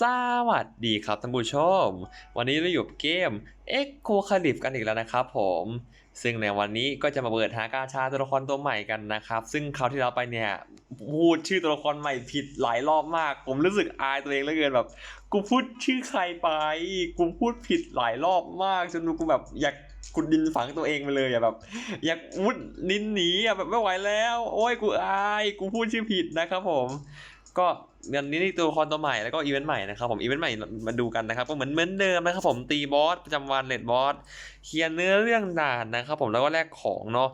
สวัสดีครับท่านผู้ชม วันนี้เราอยู่กับเกม Echo c a l i p กันอีกแล้วนะครับผม ซึ่งในวันนี้ก็จะมาเปิดหากาชาตัวละครตัวใหม่กันนะครับ ซึ่งคราวที่เราไปเนี่ยพูดชื่อตัวละครใหม่ผิดหลายรอบมาก ผมรู้สึกอายตัวเองเหลือเกินแบบ กูพูดชื่อใครไป กูพูดผิดหลายรอบมากจนกูแบบอยากขุดดินฝังตัวเองไปเลยอะแบบ อยากมุดนินหนีอะแบบไม่ไหวแล้ว โอ้ยกูอาย กูพูดชื่อผิดนะครับผม ก็ เดือนนี้นี่ตัวละครตัวใหม่แล้วก็อีเวนต์ใหม่นะครับผมอีเวนต์ใหม่มาดูกันนะครับก็เหมือนเหมือนเดิมนะครับผมตีบอสประจำวันเลดบอสเคลียร์เนื้อเรื่องด่านนะครับผมแล้วก็แลกของเนาะ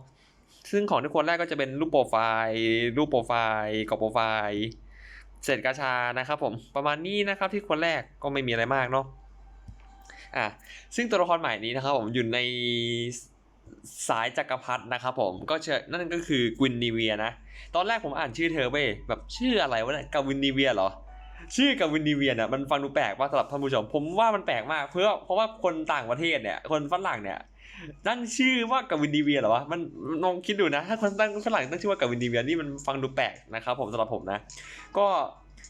ซึ่งของที่ควรแรกก็จะเป็นรูปโปรไฟล์รูปโปรไฟล์กรอบโปรไฟล์เศษกาชานะครับผมประมาณนี้นะครับที่ควรแรกก็ไม่มีอะไรมากเนาะอะซึ่งตัวละครใหม่นี้นะครับผมอยู่ใน สายจักรพรรดินะครับผมก็เชิญนั่นก็คือกวินนีเวียนะ ตอนแรกผมอ่านชื่อเธอเว้ยแบบชื่ออะไรวะเนี่ยกาวินนีเวียเหรอ ชื่อกาวินนีเวียเนี่ยมันฟังดูแปลกว่าสำหรับท่านผู้ชม ผมว่ามันแปลกมาก เพื่อเพราะว่าคนต่างประเทศเนี่ย คนฝรั่งเนี่ยตั้งชื่อว่ากาวินนีเวียเหรอวะมันลองคิดดูนะ ถ้าคนตั้งฝรั่งตั้งชื่อว่ากาวินนีเวียนี่มันฟังดูแปลกนะครับผมสำหรับผมนะ ก็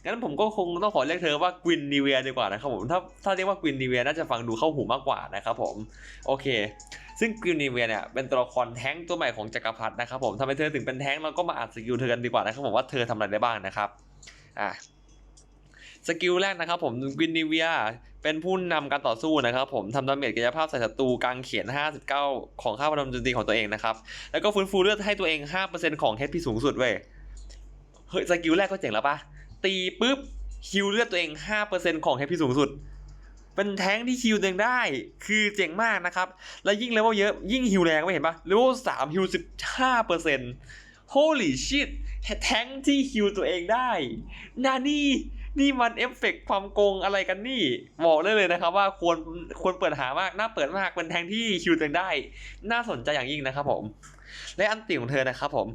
งั้นผมก็คงต้องขอเรียกเธอว่ากวินนีเวียดีกว่านะครับผมถ้าถ้าเรียกว่ากวินนีเวียน่าจะฟังดูเข้าหูมากกว่านะครับผมโอเค ซึ่งกวินนีเวียเนี่ยเป็นตัวละครแท้งตัวใหม่ของจักรพรรดินะครับผมทำไมเธอถึงเป็นแท้งเราก็มาอ่านสกิลเธอกันดีกว่านะครับผมว่าเธอทำอะไรได้บ้างนะครับอะสกิลแรกนะครับผมกวินนีเวียเป็นผู้นำการต่อสู้นะครับผมทำดาเมจกายภาพใส่ศัตรูกลางเขียน 59 ของค่าพลังโจมตีของตัวเองนะครับแล้วก็ฟื้นฟูเลือดให้ตัวเอง 5%ของ HP สูงสุดเว้ยเฮ้ยสกิลแรกก็เจ๋งแล้วปะตีปุ๊บฮิวเลือดตัวเอง 5%ของ HP สูงสุด เป็นแท้งที่ฮิวเองได้ คือเจ๋งมากนะครับ แล้วยิ่งเลเวลเยอะยิ่งฮิวแรงไม่เห็นปะเลเวลสามฮิวสิบห้าเปอร์เซ็นต์ holy shit แท้งที่ฮิวตัวเองได้นานี่นี่มันเอฟเฟกต์ความโกงอะไรกันนี่ บอกได้เลยนะครับว่าควรควรเปิดหามาก น่าเปิดมากเป็นแทงที่ฮิวตัวเองได้ น่าสนใจอย่างยิ่งนะครับผม และอันติของเธอนะครับผม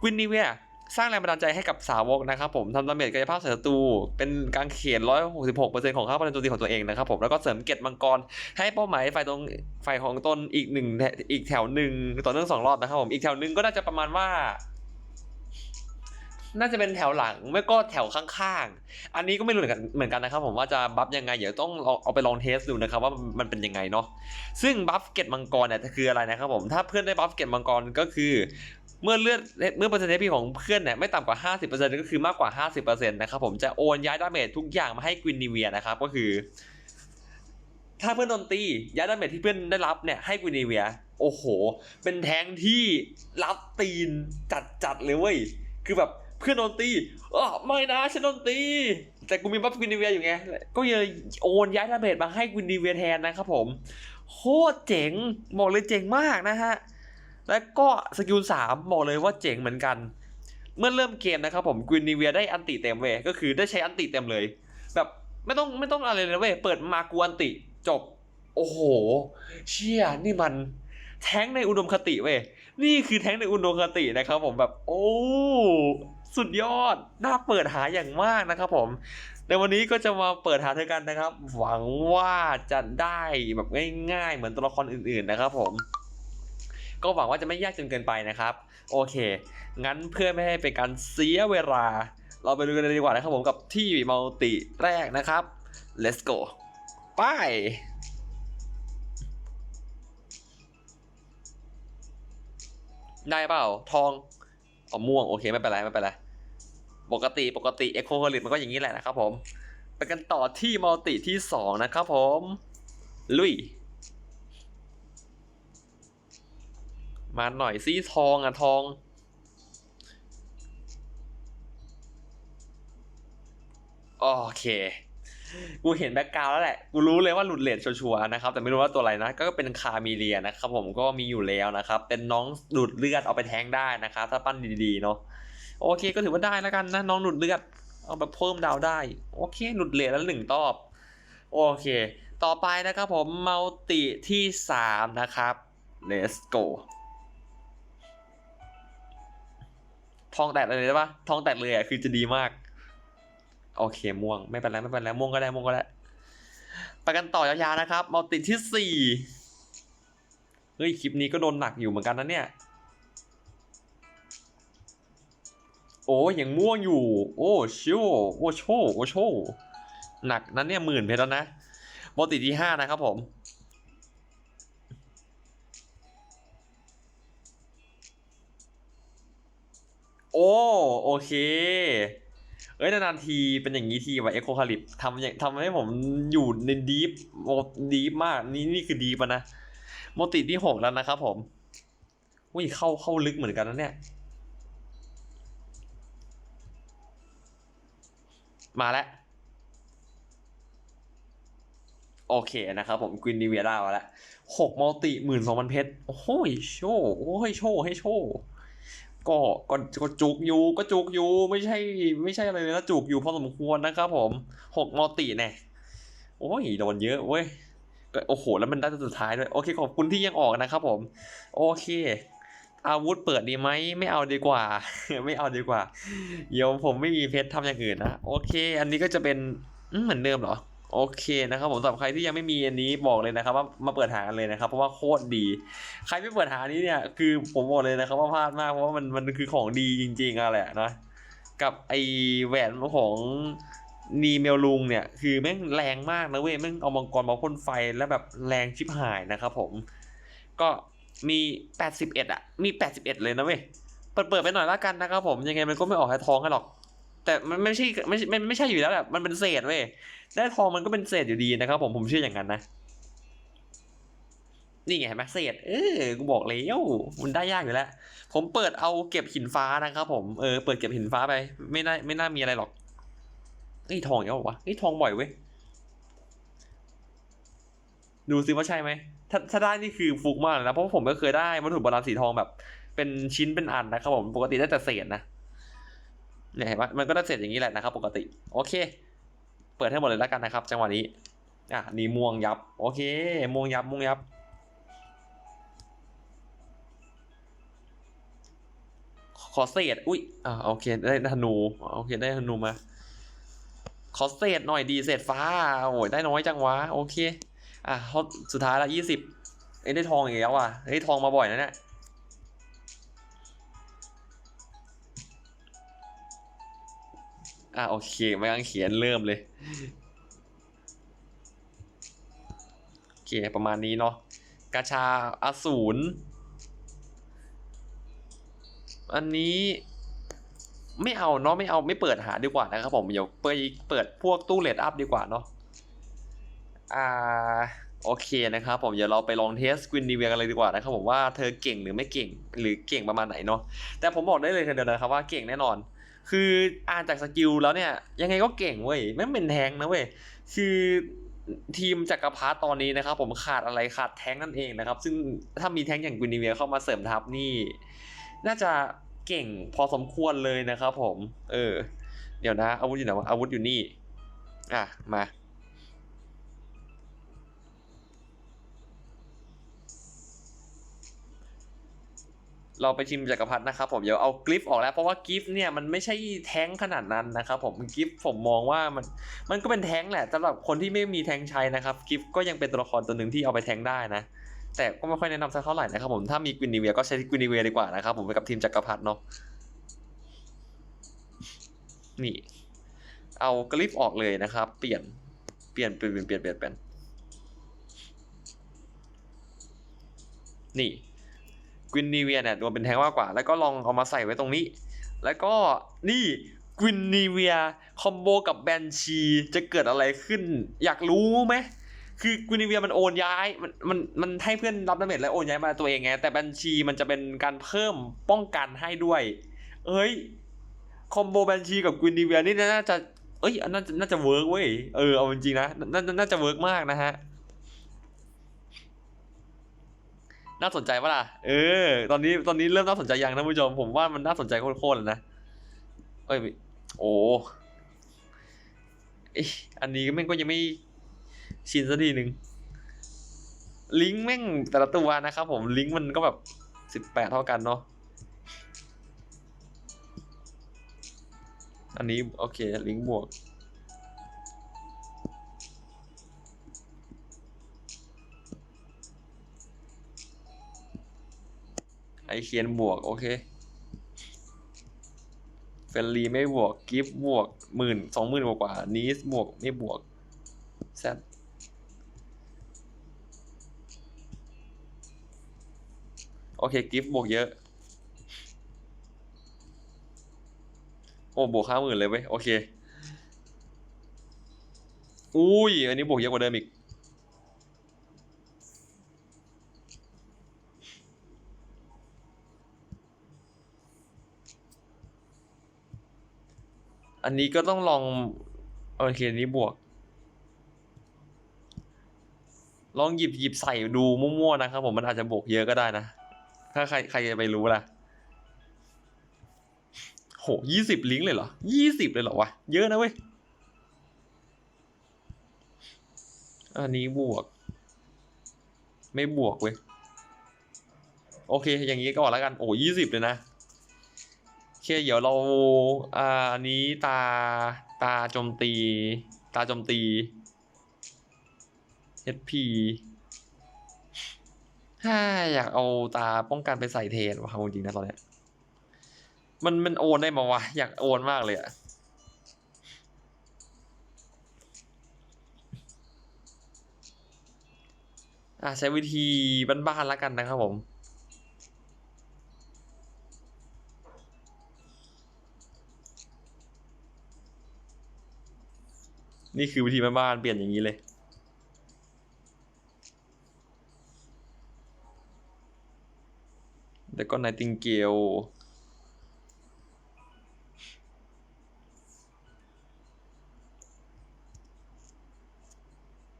กวินนีเวีย สร้างแรงบันดาลใจให้กับสาวกนะครับผมทำดาเมจกายภาพใส่ศัตรูเป็นการเขียน 166%ของค่าพลังโจมตีของตัวเองนะครับผมแล้วก็เสริมเกตมังกร ให้เป้าหมายฝ่ายตรงฝ่ายของตนอีกหนึ่งแถอีกแถวหนึ่งต่อเนื่องสองรอบนะครับผมอีกแถวหนึ่งก็น่าจะประมาณว่า น่าจะเป็นแถวหลังไม่ก็แถวข้างๆ อันนี้ก็ไม่รู้เหมือนกันเหมือนกันนะครับผมว่าจะบัฟยังไงเดี๋ยวต้องลองเอาไปลองเทสดูนะครับว่ามันเป็นยังไงเนาะซึ่งบัฟเกตมังกรเนี่ยคืออะไรนะครับผมถ้าเพื่อนได้บัฟเกตมังกรก็คือ เมื่อเลือดเมื่อเปอร์เซ็นต์ HP ของเพื่อนเนี่ยไม่ต่ำกว่า 50%ก็คือมากกว่า 50%นะครับผมจะโอนย้ายดาเมจทุกอย่างมาให้กวินนีเวียนะครับก็คือ ถ้าเพื่อนโดนตีย้ายดาเมจที่เพื่อนได้รับเนี่ยให้กวินนีเวีย โอ้โห เป็นแทงที่รับตีนจัดจัดๆเลยเว้ยคือแบบเพื่อนโดนตีอ๋อไม่นะฉันโดนตี แต่กูมีบัฟกวินนีเวียอยู่ไงก็เลยโอนย้ายดาเมจมาให้กวินนีเวียแทนนะครับผมโคตรเจ๋งบอกเลยเจ๋งมากนะฮะ แล้วก็สกิลสามบอกเลยว่าเจ๋งเหมือนกัน เมื่อเริ่มเกมนะครับผมกวินนีเวียได้อันติเต็มเวยก็คือได้ใช้อันติเต็มเลย แบบไม่ต้องไม่ต้องอะไรเลยเว้ยเปิดมากูอันติจบ โอ้โห เชี่ยนี่มัน แท้งในอุดมคติเว้ยนี่คือแท้งในอุดมคตินะครับผมแบบโอ้สุดยอด น่าเปิดหาอย่างมากนะครับผม ในวันนี้ก็จะมาเปิดหาเธอกันนะครับ หวังว่าจะได้แบบง่าย ๆ เหมือนตัวละครอื่น ๆ นะครับผม ก็หวังว่าจะไม่ยากจนเกินไปนะครับ โอเค งั้นเพื่อไม่ให้เป็นการเสียเวลา เราไปดูกันเลยดีกว่านะครับผมกับที่มัลติแรกนะครับ let's go ไปได้เปล่าทองอ๋อม่วงโอเคไม่เป็นไรไม่เป็นไรปกติปกติเอ็กโคโฮลิตมันก็อย่างนี้แหละนะครับผม ไปกันต่อที่มัลติที่สองนะครับผม ลุย มาหน่อยซี่ทองอะทอง โอเค กูเห็นแบ็กกราวด์แล้วแหละ กูรู้เลยว่าหลุดเลนชัวร์ๆนะครับ แต่ไม่รู้ว่าตัวอะไรนะ ก็เป็นคามีเลียนะครับผมก็มีอยู่แล้วนะครับ เป็นน้องหลุดเลือดเอาไปแทงได้นะครับ ถ้าปั้นดีๆเนาะ โอเคก็ถือว่าได้แล้วกันนะ น้องหลุดเลือด เอาแบบเพิ่มดาวได้ โอเค หลุดเลนแล้วหนึ่งตอบ โอเค ต่อไปนะครับผมมัลติที่สามนะครับ let's go ทองแตกเลยได้ปะทองแตกเลยอะคือจะดีมาก โอเคม่วง ไม่เป็นไรไม่เป็นไรม่วงก็ได้ม่วงก็ได้ไปกันต่อยาวๆนะครับมัลติที่สี่เฮ้ยคลิปนี้ก็โดนหนักอยู่เหมือนกันนะเนี่ย โอ้ยังม่วงอยู่ โอ้ชิวโอ้โชโอ้โชหนักนั้นเนี่ยหมื่นเพชรแล้วนะโมติที่ห้านะครับผม อ้ โอเค เอ้ย นานๆทีเป็นอย่างนี้ทีว่ะเอ็กโคคาลิปทำอย่างทำให้ผมอยู่ในดีฟโอ้ดีฟมาก นี่นี่คือดีฟอะนะ โมติที่หกแล้วนะครับผมอุ้ยเข้าเข้าลึกเหมือนกันนะเนี่ย มาแล้วโอเคนะครับผมกวินดีเวียด้มาแล้วหกมัลติหมื่นสองพันเพชรโอ้ยโชว์โอ้ยโชว์ให้โชว์ ก็ก็ก็จุกอยู่ก็จุกอยู่ไม่ใช่ ไม่ใช่อะไรเลยนะจุกอยู่พอสมควรนะครับผมหกมัลติเนี่ยโอ้ยโดนเยอะเว้ยก็โอ้โห แล้วมันได้สุดท้ายด้วย โอเค ขอบคุณที่ยังออกนะครับผม โอเค อาวุธเปิดดีไหม ไม่เอาดีกว่า ไม่เอาดีกว่า เดี๋ยวผมไม่มีเพชรทำอย่างอื่นนะ โอเค อันนี้ก็จะเป็นเหมือนเดิมเหรอ โอเคนะครับผมสำหรับใครที่ยังไม่มีอันนี้บอกเลยนะครับว่ามาเปิดหากันเลยนะครับ เพราะว่าโคตรดี ใครไม่เปิดหานี้เนี่ยคือผมบอกเลยนะครับว่าพลาดมากเพราะว่ามันมันคือของดีจริงๆอะแหละนะกับไอแหวนของนีเมลลุงเนี่ยคือแม่งแรงมากนะเว้ยแม่งเอามังกรมาพ่นไฟแล้วแบบแรงชิบหายนะครับผม ก็มี 81 อะ มี 81 เลยนะเว้ย เปิดเปิดไปหน่อยละกันนะครับผมยังไงมันก็ไม่ออกให้ท้องให้หรอก แต่มันไม่ใช่ไม่ใช่ไม่ไม่ใช่อยู่แล้วแบบมันเป็นเศษเว้ยได้ทองมันก็เป็นเศษอยู่ดีนะครับ ผมผมเชื่ออย่างนั้นนะนี่ไงเห็นไหมเศษเออกูบอกแล้วมันได้ยากอยู่แล้ว ผมเปิดเอาเก็บหินฟ้านะครับ ผมเออเปิดเก็บหินฟ้าไป ไม่น่าไม่น่ามีอะไรหรอกเอ้ทองเยอะวะเอ้ทองบ่อยเว้ยดูซิว่าใช่ไหมถ้าถ้าได้นี่คือฟุกมากเลยนะเพราะว่าผมก็เคยได้วัตถุโบราณสีทองแบบ เป็นชิ้นเป็นอันนะครับผมปกติได้แต่เศษนะ เนี่ยเห็นไหมมันก็ได้เศษอย่างนี้แหละนะครับ ปกติ โอเค เปิดให้หมดเลยแล้วกันนะครับ จังหวะนี้ อะนี่ม่วงยับ โอเค ม่วงยับ ม่วงยับ ขอเศษ อุ้ย อ่าโอเค ได้ธนู โอเค ได้ธนูมา ขอเศษหน่อยดี เศษฟ้า โอ้ย ได้น้อยจังวะ โอเค อะเขาสุดท้ายละยี่สิบเอ้ได้ทองอีกแล้วอะเฮ้ยทองมาบ่อยนะเนี่ย อะโอเคไม่ต้องเขียนเริ่มเลยโอเคประมาณนี้เนาะกาชาอสูรอันนี้ไม่เอาเนาะไม่เอาไม่เปิดหาดีกว่านะครับผมเดี๋ยวเปิดเปิดพวกตู้เลดอัพดีกว่าเนาะอ่าโอเคนะครับผมเดี๋ยวเราไปลองเทสกวินดีเวียกันเลยดีกว่านะครับผมว่าเธอเก่งหรือไม่เก่งหรือเก่งประมาณไหนเนาะแต่ผมบอกได้เลยทีเดียวนะครับว่าเก่งแน่นอน คืออ่านจากสกิลแล้วเนี่ย ยังไงก็เก่งเว้ยไม่เป็นแทงนะเว้ยคือทีมจักรพรรดิตอนนี้นะครับ ผมขาดอะไรขาดแทงนั่นเองนะครับ ซึ่งถ้ามีแทงอย่างกุนดีเวียเข้ามาเสริมทัพนี่ น่าจะเก่งพอสมควรเลยนะครับผม เออ เดี๋ยวนะ อาวุธอยู่ไหนวะอาวุธอยู่นี่ อะ มา เราไปชิมจักรพรรดินะครับผมเดี๋ยวเอากริฟออกแล้ว เพราะว่ากิฟเนี่ยมันไม่ใช่แท้งขนาดนั้นนะครับผมกิฟผมมองว่ามันมันก็เป็นแท้งแหละสำหรับคนที่ไม่มีแท้งใช้นะครับกิฟก็ยังเป็นตัวละครตัวหนึ่งที่เอาไปแท้งได้นะ แต่ก็ไม่ค่อยแนะนำสักเท่าไหร่นะครับผมถ้ามีกวินดีเวียก็ใช้กวินดีเวียดีกว่านะครับผมไปกับทีมจักรพรรดิเนาะนี่ เอากริฟออกเลยนะครับ เปลี่ยนเปลี่ยนเปลี่ยนเปลี่ยนเปลี่ยนเปลี่ยนนี่ กวินนีเวียเนี่ยโดนเป็นแทงมากกว่า แล้วก็ลองเอามาใส่ไว้ตรงนี้ แล้วก็นี่กวินนีเวียคอมโบกับแบนชีจะเกิดอะไรขึ้น อยากรู้ไหมคือกวินนีเวียมันโอนย้าย มันมันมันให้เพื่อนรับดาเมจแล้วโอนย้ายมาตัวเองไง แต่แบนชีมันจะเป็นการเพิ่มป้องกันให้ด้วย เอ้ยคอมโบแบนชีกับกวินนีเวียนี่น่าจะเอ้ยนน่าจะน่าจะเวิร์กเว้ยเออเอาจริงๆนะน่าน่าจะเวิร์กมากนะฮะ น่าสนใจปะล่ะ เออ ตอนนี้ตอนนี้เริ่มน่าสนใจยังท่านผู้ชม ผมว่ามันน่าสนใจโคตรๆเลยนะ เอ้ย โอ้อ๊ะอันนี้แม่งก็ยังไม่ชินสักทีหนึ่งลิงก์แม่งแต่ละตัวนะครับผมลิงก์มันก็แบบสิบแปดเท่ากันเนาะอันนี้โอเคลิงก์บวก ไอเคียนบวก โอเคเฟนรีไม่บวก กิฟบวกหมื่นสองหมื่นกว่านีสบวกไม่บวกแซดโอเค กิฟบวกเยอะ โอ้บวกห้าหมื่นเลยเว้ย โอเค อุ้ย อันนี้บวกเยอะกว่าเดิมอีก อันนี้ก็ต้องลองโอเคอันนี้บวก ลองหยิบหยิบใส่ดูมั่วๆนะครับผมมันอาจจะบวกเยอะก็ได้นะ ถ้าใครใครจะไปรู้ล่ะโหยี่สิบลิงก์เลยเหรอยี่สิบเลยเหรอวะ เยอะนะเว้ย อันนี้บวก ไม่บวกเว้ย โอเค อย่างนี้ก่อแล้วกัน โอ้ยี่สิบเลยนะ เคเดี๋ยวเราอ่าอันนี้ตาตาโจมตี ตาโจมตี HP ถ้าอยากเอาตาป้องกันไปใส่เทนว่ะจริงนะตอนเนี้ยมันมันโอนได้มาวะ อยากโอนมากเลยอะอะใช้วิธีบ้านๆแล้วกันนะครับผม นี่คือวิธีบ้านเปลี่ยนอย่างนี้เลย แล้วก็ไนติงเกล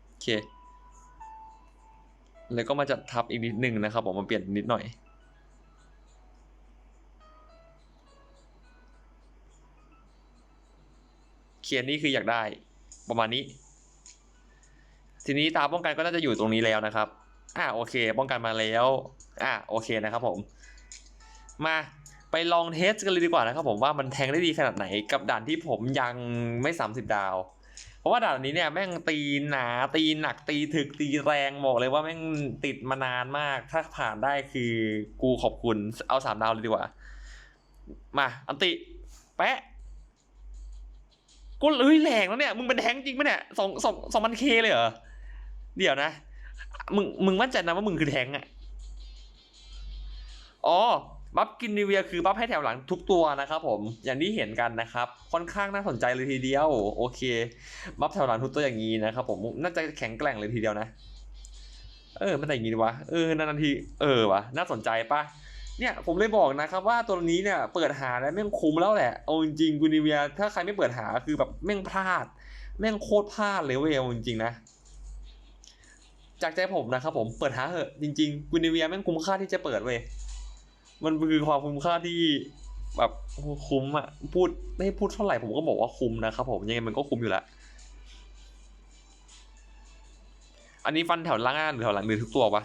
โอเค แล้วก็มาจัดทับอีกนิดหนึ่งนะครับผมมาเปลี่ยนนิดหน่อยเขียนนี่คืออยากได้ ประมาณนี้ ทีนี้ตาป้องกันก็น่าจะอยู่ตรงนี้แล้วนะครับ อ่าโอเค ป้องกันมาแล้ว อ่าโอเคนะครับผม มาไปลองเทสกันเลยดีกว่านะครับผมว่ามันแทงได้ดีขนาดไหนกับด่านที่ผมยังไม่ 30 ดาว เพราะว่าด่านนี้เนี่ยแม่งตีหนาตีหนักตีถึกตีแรงบอกเลยว่าแม่งติดมานานมาก ถ้าผ่านได้คือกูขอบคุณเอาสามดาวเลยดีกว่า มา อันติ แปะ กูเอ้ยแรงแล้วเนี่ย มึงเป็นแทงจริงปะเนี่ยสองสองสองพันเคเลยเหรอ เดี๋ยวนะ มึงมึงมั่นใจนะว่ามึงคือแทงค์อะอ๋อ บัฟกินนิเวียคือบัฟให้แถวหลังทุกตัวนะครับผม อย่างที่เห็นกันนะครับ ค่อนข้างน่าสนใจเลยทีเดียว โอเค บัฟแถวหลังทุกตัวอย่างนี้นะครับผม น่าจะแข็งแกร่งเลยทีเดียวนะ เออ มันแต่อย่างนี้ดีวะ เออ นานๆที เออวะน่าสนใจปะ เนี่ยผมเลยบอกนะครับว่าตัวนี้เนี่ยเปิดหาแล้วแม่งคุ้มแล้วแหละเอาจริงๆกูนิเวียถ้าใครไม่เปิดหาคือแบบแม่งพลาด แม่งโคตรพลาดเลยเว้ยเอาจริงๆนะจากใจผมนะครับผมเปิดหาเหอะจริงๆกูนิเวียแม่งคุ้มค่าที่จะเปิดเว้ยมันคือความคุ้มค่าที่แบบคุ้มอะพูดไม่พูดเท่าไหร่ผมก็บอกว่าคุ้มนะครับผมยังไงมันก็คุ้มอยู่แล้วอันนี้ฟันแถวล่างหรือแถวหลังหรือทุกตัวปะ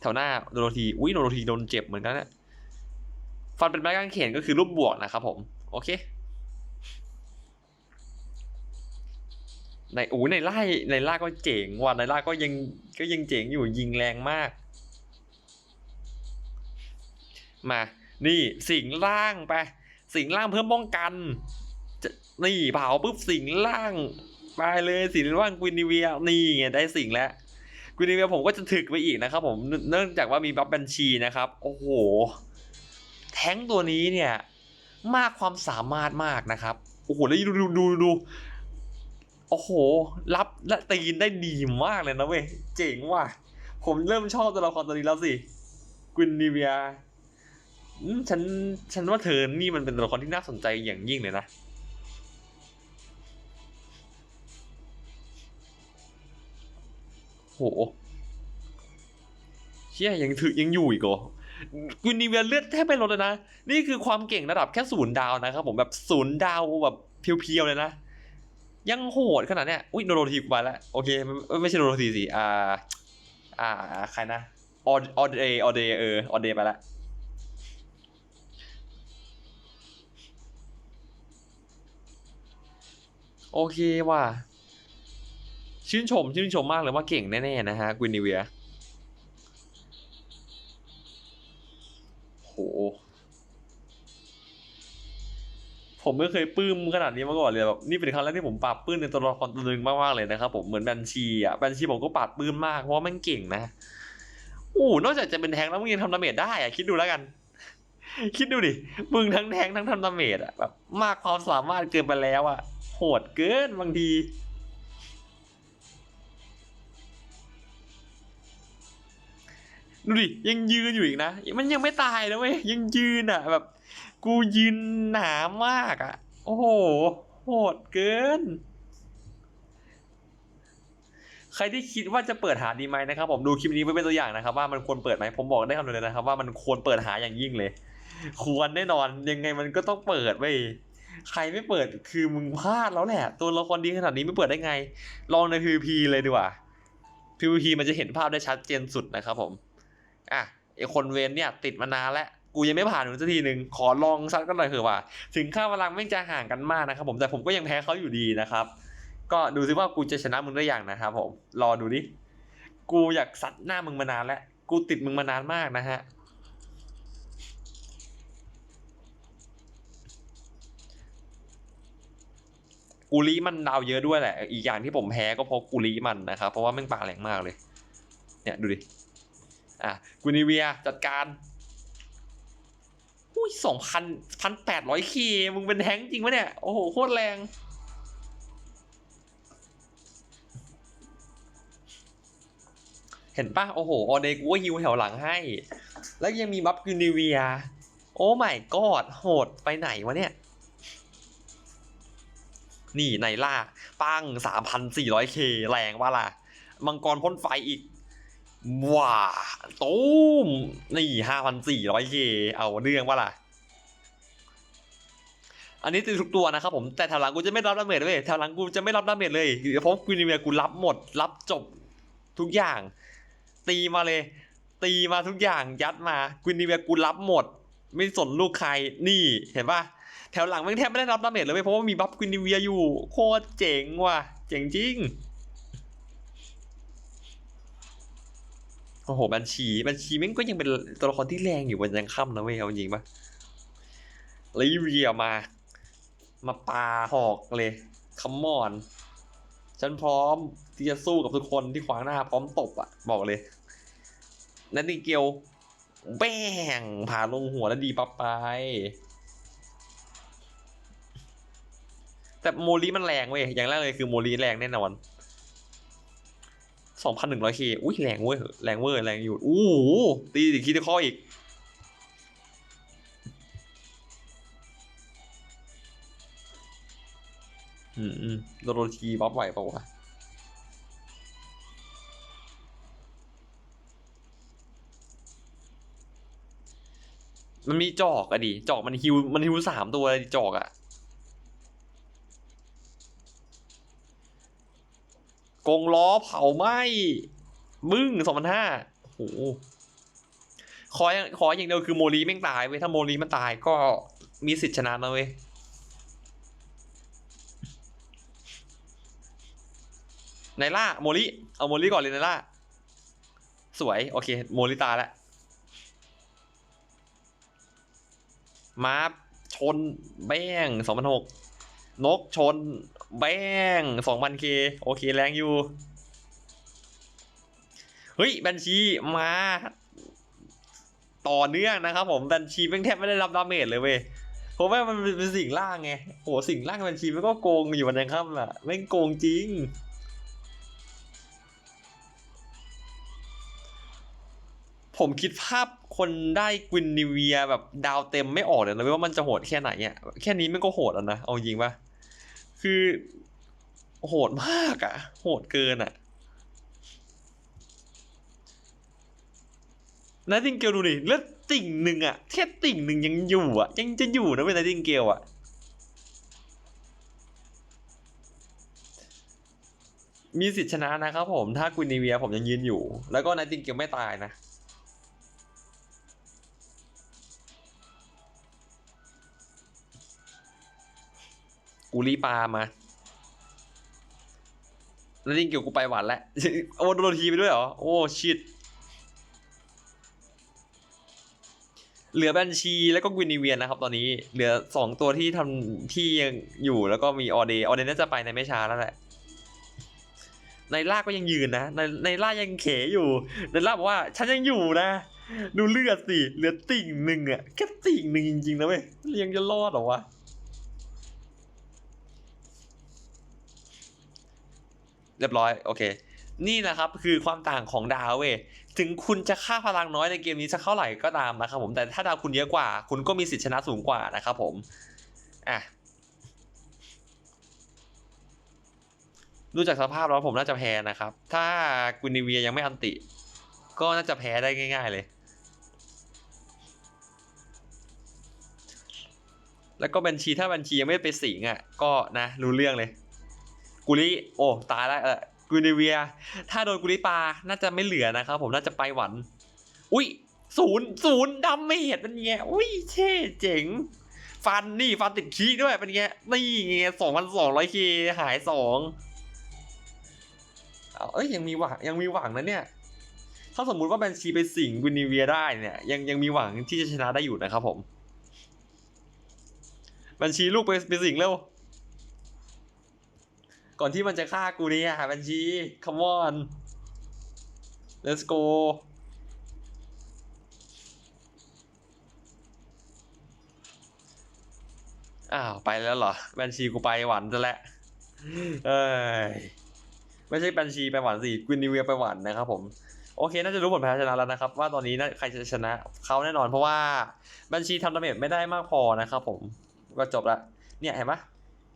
แถวหน้าโดนทีอุ้ยโดนทีโดนเจ็บเหมือนกันนะ ฟันเป็นไม้กางเขนก็คือรูปบวกนะครับผม โอเค ในโอ้ในไล่ในล่าก็เจ๋งว่ะในล่าก็ยังก็ยังเจ๋งอยู่ยิงแรงมาก มานี่สิงล่างไป สิงล่างเพิ่มป้องกันนี่เผาปุ๊บสิงล่างไปเลยสิงล่างกวินิเวียนี่ไงได้สิงแล้วกวินิเวียผมก็จะถึกไปอีกนะครับผมเนื่องจากว่ามีบัฟบัญชีนะครับ โอ้โห ท้งตัวนี้เนี่ยมากความสามารถมากนะครับ โอ้โห แล้วดูดูดูดูโอ้โห รับและตีนได้ดีมากเลยนะเว้ย เจ๋งว่ะ ผมเริ่มชอบตัวละครตัวนี้แล้วสิกวินนิเวียอืมฉัน ฉันว่าเธอนี่มันเป็นตัวละครที่น่าสนใจอย่างยิ่งเลยนะโหเชี่ยยังถือยังอยู่อีกเหรอ กุนิเวียเลือดแทบไม่ลดเลยนะ นี่คือความเก่งระดับแค่ศูนย์ดาวนะครับผมแบบศูนย์ดาวแบบเพียวๆเลยนะ ยังโหดขนาดเนี้ยอุ้ยโนโรทีกูไปแล้ว โอเคไม่ไม่ใช่โนโรทีสิอ่า อ่าใครนะออออเดย์ออเดย์เออออเดย์ไปแล้วโอเคว่ะชื่นชม ชื่นชมมากเลยว่าเก่งแน่ ๆ นะฮะกวินิเวีย โห ผมไม่เคยปลื้มขนาดนี้มาก่อนเลยแบบนี่เป็นครั้งแรกที่ผมปราบปลื้มในตัวละครตัวหนึงมากๆเลยนะครับผมเหมือนแบนชีอะแบนชีผมก็ปราบปลื้มมากเพราะว่ามันเก่งนะโอ้นอกจากจะเป็นแทงแล้วมึงยังทำดาเมจได้อะคิดดูแล้วกัน คิดดูดิมึงทั้งแทงทั้งทำดาเมจอะแบบมากความสามารถเกินไปแล้วอะโหดเกินบางที ดูดิยังยืนอยู่อีกนะ มันยังไม่ตายนะเว้ยยังยืนอะ แบบ กูยืนหนามากอะ โอ้โหโหดเกิน ใครที่คิดว่าจะเปิดหาดีไหมนะครับ ผมดูคลิปนี้ไว้เป็นตัวอย่างนะครับ ว่ามันควรเปิดไหมผมบอกได้คำเดียวเลยนะครับ ว่ามันควรเปิดหาอย่างยิ่งเลย ควรแน่นอนยังไงมันก็ต้องเปิดไปใครไม่เปิดคือมึงพลาดแล้วแหละ ตัวละครดีขนาดนี้ไม่เปิดได้ไง ลองใน PVP เลยดีกว่า PVP มันจะเห็นภาพได้ชัดเจนสุดนะครับผม อะไอคนเวนเนี่ยติดมานานแล้วกูยังไม่ผ่านถึงสักทีหนึ่งขอลองซัดกันหน่อยเถอะว่า ถึงค่าพลังไม่จะห่างกันมากนะครับผมแต่ผมก็ยังแพ้เขาอยู่ดีนะครับ ก็ดูซิว่ากูจะชนะมึงได้อย่างนะครับผมรอดูดิกูอยากซัดหน้ามึงมานานแล้วกูติดมึงมานานมากนะฮะกูรีมันดาวเยอะด้วยแหละ อีกอย่างที่ผมแพ้ก็เพราะกูรีมันนะครับ เพราะว่าแม่งป่าแรงมากเลย เนี่ยดูดิ อะกูนิเวียจัดการอุ้ยสองพันพันแปดร้อยเคมึงเป็นแท้งจริงปะเนี่ย โอ้โห โคตรแรง เห็นปะโอ้โห ออเดกูก็ฮิวแถวหลังให้ แล้วยังมีบัฟกูนิเวีย โอ้ไม่กอดโหดไปไหนวะเนี่ย นี่ไนล่า ปังสามพันสี่ร้อยเคแรงว่าล่ะ มังกรพ่นไฟอีก ว้าตูมนี่ห้าพันสี่ร้อยเคเอาเรื่องว่าล่ะ อันนี้ตีทุกตัวนะครับผมแต่แถวหลังกูจะไม่รับดาเมจเลยแถวหลังกูจะไม่รับดาเมจเลยเพราะกูนิเวียกูรับหมด รับจบทุกอย่าง ตีมาเลย ตีมาทุกอย่างยัดมากูนิเวียกูรับหมด ไม่สนลูกใครนี่เห็นปะแถวหลังแม่งแทบไม่ได้รับดาเมจเลยเว้ยเพราะว่ามีบัฟกูนิเวียอยู่ โคตรเจ๋งว่ะ เจ๋งจริง โอ้โหบัญชี บัญชีแม่งก็ยังเป็นตัวละครที่แรงอยู่บนยังค่ำนะเว้ยเอาจริงปะลิเวียมา มาปาหอกเลยคัมมอน ฉันพร้อมที่จะสู้กับทุกคนที่ขวางหน้าพร้อมตบอะ บอกเลยนันติเกียวแบ้งผ่าลงหัวแล้วดีปั๊บไป แต่โมลีมันแรงเว้ย อย่างแรกเลยคือโมลีแรงแน่นอน สองพันหนึ่งร้อยเคอุ้ยแรงเว้ยแรงเว้ยแรงอยู่อู้หูตีอีกคิดข้ออีกอืมอืมโดนทีบัฟไหวเปล่าวะมันมีจอกอะดิจอกมันฮิวมันฮิวสามตัวดิจอกอะ กงล้อเผาไหมบึ้งสองพันห้าโอ้โหขออย่างขออย่างเดียวคือโมลีแม่งตายเว้ยถ้าโมลีมันตายก็มีสิทธิ์ชนะนะเว้ยไนล่าโมลิเอาโมลิก่อนเลยไนล่าสวย โอเค โมลิตายแล้วมาชนแบ้งสองพันหกนกชน แบงสองพันเคโอเคแรงอยู่ เฮ้ยบัญชีมา ต่อเนื่องนะครับผมบัญชีแม่งแทบไม่ได้รับดาเมจเลยเว้ยเพราะว่ามันเป็นสิ่งล่างไงโหสิ่งล่างบัญชีมันก็โกงอยู่วันยังค่ำอะแม่งโกงจริงผมคิดภาพคนได้กวินนิเวียแบบดาวเต็มไม่ออกเลยนะว่ามันจะโหดแค่ไหนอะแค่นี้มันก็โหดแล้วนะ เอาจริงปะ คือโหดมากอะ โหดเกินอะนาติงเกลดูดิแล้วติ่งหนึ่งอะแค่ติ่งหนึ่งยังอยู่อะ ยังจะอยู่นะเว้ยนาติงเกลอะมีสิทธิ์ชนะนะครับผม ถ้ากวินนิเวียผมยังยืนอยู่ แล้วก็นาติงเกลไม่ตายนะ กูรีปามา แล้วนี่เกี่ยวกูไปหวานแล้วโอ้โดนทีไปด้วยเหรอ โอ้ชิตเหลือบัญชีแล้วก็กวินิเวียนนะครับ ตอนนี้เหลือสองตัวที่ทำที่ยังอยู่แล้วก็มีออเดย์ออเดย์น่าจะไปในไม่ช้าแล้วแหละในล่าก็ยังยืนนะในในล่ายังเขอยู่ในล่าบอกว่า ฉันยังอยู่นะดูเลือดสิเหลือติ่งหนึ่งอะแค่ติ่งหนึ่งจริงๆนะเว้ยยังจะรอดหรอวะ รียบร้อยโอเค นี่นะครับคือความต่างของดาวเว้ยถึงคุณจะค่าพลังน้อยในเกมนี้สักเท่าไหร่ก็ตามนะครับผมแต่ถ้าดาวคุณเยอะกว่า คุณก็มีสิทธิชนะสูงกว่านะครับผมอะดูจากสภาพแล้วผมน่าจะแพ้นะครับ ถ้ากุนิเวียยังไม่อันติ ก็น่าจะแพ้ได้ง่าย ๆ เลย แล้วก็บัญชีถ้าบัญชียังไม่ไปสิงอะ ก็นะรู้เรื่องเลย กุลิโอ้ตายแล้วเออกุนิเวีย ถ้าโดนกุลิปาน่าจะไม่เหลือนะครับผมน่าจะไปหวัน อุ้ยศูนย์ศูนย์ดำไม่เห็นเป็นไงอุ้ยเท่เจ๋ง ฟันนี่ฟันติดขี้ด้วยเป็นไงนี่ไงสองพันสองร้อยเคหายสองเอ้ยยังมีหวังยังมีหวังนะเนี่ย ถ้าสมมุติว่าแบนชีไปสิงกุนิเวียได้เนี่ยยังยังมีหวังที่จะชนะได้อยู่นะครับผม บัญชีลูกไปไปสิงเร็ว ก่อนที่มันจะฆ่ากูเนี่ยบัญชี come on let's go อ้าว ไปแล้วเหรอ บัญชีกูไปหวันซะแล้วเอ้ย ไม่ใช่บัญชีไปหวันสิกวินิเวียไปหวันนะครับผม โอเค น่าจะรู้ผลแพ้ชนะแล้วนะครับ ว่าตอนนี้น่าใครจะชนะเขาแน่นอนเพราะว่าบัญชีทำดาเมจไม่ได้มากพอนะครับผม ก็จบละ เนี่ยเห็นปะ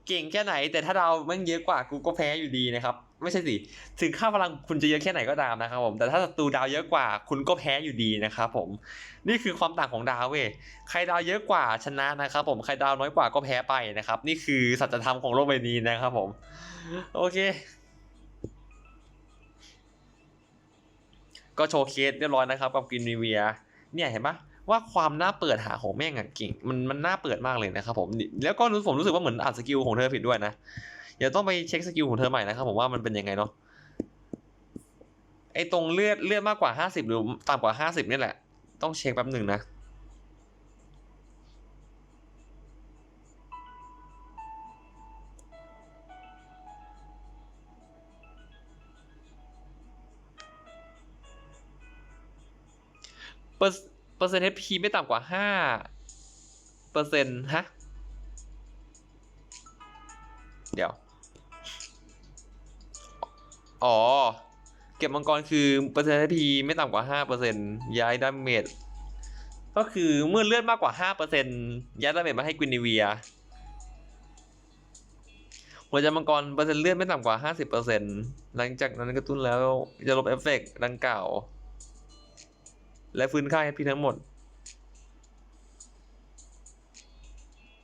เก่งแค่ไหน แต่ถ้าเราแม่งเยอะกว่ากูก็แพ้อยู่ดีนะครับ ไม่ใช่สิ ถึงค่าพลังคุณจะเยอะแค่ไหนก็ตามนะครับผมแต่ถ้าศัตรูดาวเยอะกว่าคุณก็แพ้อยู่ดีนะครับผมนี่คือความต่างของดาวเว้ยใครดาวเยอะกว่าชนะนะครับผมใครดาวน้อยกว่าก็แพ้ไปนะครับ นี่คือสัจธรรมของโลกใบนี้นะครับผม โอเคก็โชว์เคสเรียบร้อยนะครับกับกินนีเวีย เนี่ยเห็นปะ ว่าความน่าเปิดหาของแม่งอะเก่งมันมันน่าเปิดมากเลยนะครับผมแล้วก็รู้ผมรู้สึกว่าเหมือนอ่านสกิลของเธอผิดด้วยนะเดี๋ยวต้องไปเช็คสกิลของเธอใหม่นะครับผมว่ามันเป็นยังไงเนาะไอตรงเลือดเลือดมากกว่าห้าสิบหรือต่ำกว่าห้าสิบนี่แหละ ต้องเช็คแป๊บหนึ่งนะเปอร์ เปอร์เซ็นต์ HP ไม่ต่ำกว่าห้าเปอร์เซ็นต์ฮะ เดี๋ยว อ๋อ เก็บมังกรคือเปอร์เซ็นต์ HP ไม่ต่ำกว่าห้าเปอร์เซ็นต์ย้ายดาเมจก็คือเมื่อเลือดมากกว่าห้าเปอร์เซ็นต์ย้ายดาเมจมาให้กวินิเวียหัวใจมังกรเปอร์เซ็นต์เลือดไม่ต่ำกว่าห้าสิบเปอร์เซ็นต์หลังจากนั้นกระตุ้นแล้วจะลบเอฟเฟกต์ดังกล่าว และฟื้นค่า HP ทั้งหมด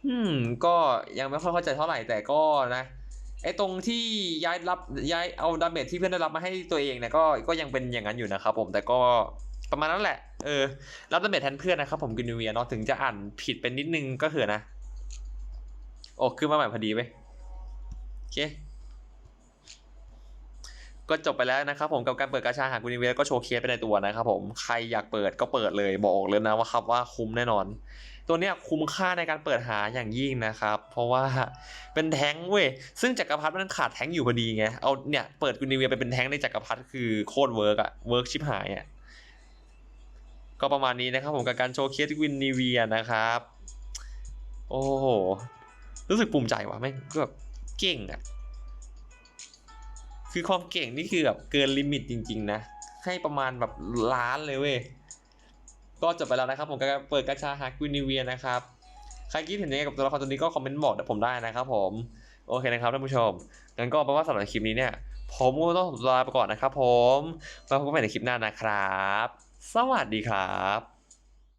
อืม ก็ยังไม่ค่อยเข้าใจเท่าไหร่แต่ก็นะ ไอ้ตรงที่ย้ายรับย้ายเอาดาเมจที่เพื่อนได้รับมาให้ตัวเองเนี่ยก็ก็ยังเป็นอย่างนั้นอยู่นะครับผมแต่ก็ประมาณนั้นแหละ เออ รับดาเมจแทนเพื่อนนะครับผมกินนูเวียเนาะถึงจะอ่านผิดเป็นนิดนึงก็เถอะนะ โอ้ขึ้นมาใหม่พอดีเว้ยโอเค ก็จบไปแล้วนะครับผมกับการเปิดกาชาหากุนิเวียก็โชว์เคสไปในตัวนะครับผมใครอยากเปิดก็เปิดเลยบอกเลยนะว่าครับว่าคุ้มแน่นอน ตัวเนี้ยคุ้มค่าในการเปิดหาอย่างยิ่งนะครับ เพราะว่าเป็นแท้งเว้ยซึ่งจักรพรรดิมันขาดแท้งอยู่พอดีไงเอาเนี่ยเปิดกุนิเวียไปเป็นแท้งในจักรพรรดิคือโคตรเวิร์กอะเวิร์กชิบหายอะก็ประมาณนี้นะครับผมกับการโชว์เคสกุนิเวียนะครับ โอ้โหรู้สึกภูมิใจว่ะแม่งก็แบบเก่งอะ คือความเก่งนี่คือแบบเกินลิมิตจริง ๆ นะ ให้ประมาณแบบล้านเลยเว้ย ก็จบไปแล้วนะครับ ผมก็เปิดกาชาฮากุนิเวียนะครับ ใครคิดเห็นยังไงกับตัวละครตัวนี้ก็คอมเมนต์บอกผมได้นะครับผม โอเคนะครับท่านผู้ชม งั้นก็แปลว่าสำหรับคลิปนี้เนี่ย ผมก็ต้องลาไปก่อนนะครับผมไว้วพบกันใหม่ในคลิปหน้านะครับ สวัสดีครับ